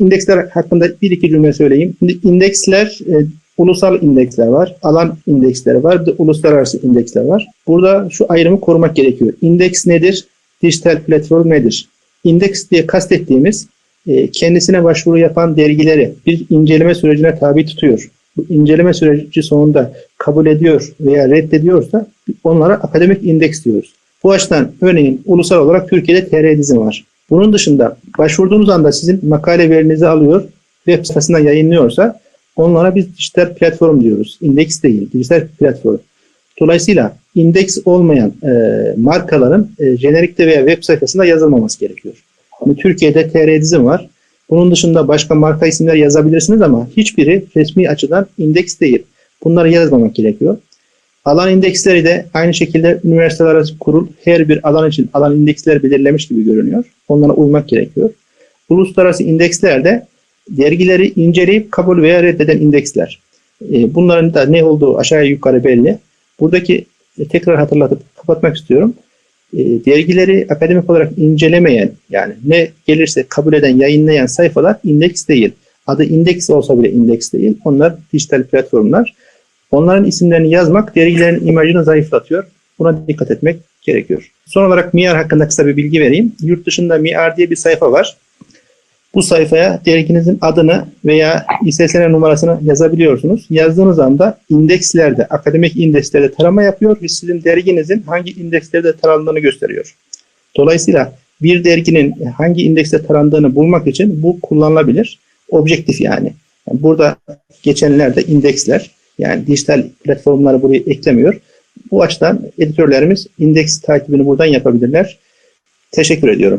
indeksler hakkında bir iki cümle söyleyeyim. Şimdi indeksler, e, ulusal indeksler var, alan indeksleri var, de uluslararası indeksler var. Burada şu ayrımı korumak gerekiyor. İndeks nedir? Dijital platform nedir? İndeks diye kastettiğimiz e, kendisine başvuru yapan dergileri bir inceleme sürecine tabi tutuyor. Bu inceleme süreci sonunda kabul ediyor veya reddediyorsa onlara akademik indeks diyoruz. Bu açıdan örneğin ulusal olarak Türkiye'de TR dizim var. Bunun dışında başvurduğunuz anda sizin makale verinizi alıyor, web sitesinden yayınlıyorsa onlara biz dijital platform diyoruz. İndeks değil, dijital platform. Dolayısıyla indeks olmayan e, markaların e, jenerikte veya web sayfasında yazılmaması gerekiyor. Yani Türkiye'de TR dizim var. Bunun dışında başka marka isimler yazabilirsiniz ama hiçbiri resmi açıdan indeks değil. Bunları yazmamak gerekiyor. Alan indeksleri de aynı şekilde üniversiteler arası kurul her bir alan için alan indeksler belirlemiş gibi görünüyor. Onlara uymak gerekiyor. Uluslararası indeksler de dergileri inceleyip kabul veya reddeden indeksler. E, Bunların da ne olduğu aşağı yukarı belli. Buradaki e, tekrar hatırlatıp kapatmak istiyorum. E, Dergileri akademik olarak incelemeyen yani ne gelirse kabul eden, yayınlayan sayfalar indeks değil. Adı indeks olsa bile indeks değil. Onlar dijital platformlar. Onların isimlerini yazmak dergilerin imajını zayıflatıyor. Buna dikkat etmek gerekiyor. Son olarak MİAR hakkında kısa bir bilgi vereyim. Yurt dışında MİAR diye bir sayfa var. Bu sayfaya derginizin adını veya İSSN numarasını yazabiliyorsunuz. Yazdığınız anda indekslerde, akademik indekslerde tarama yapıyor ve sizin derginizin hangi indekslerde taranındığını gösteriyor. Dolayısıyla bir derginin hangi indekste tarandığını bulmak için bu kullanılabilir. Objektif yani. Yani burada geçenlerde indeksler yani dijital platformları buraya eklemiyor. Bu açıdan editörlerimiz indeks takibini buradan yapabilirler. Teşekkür ediyorum.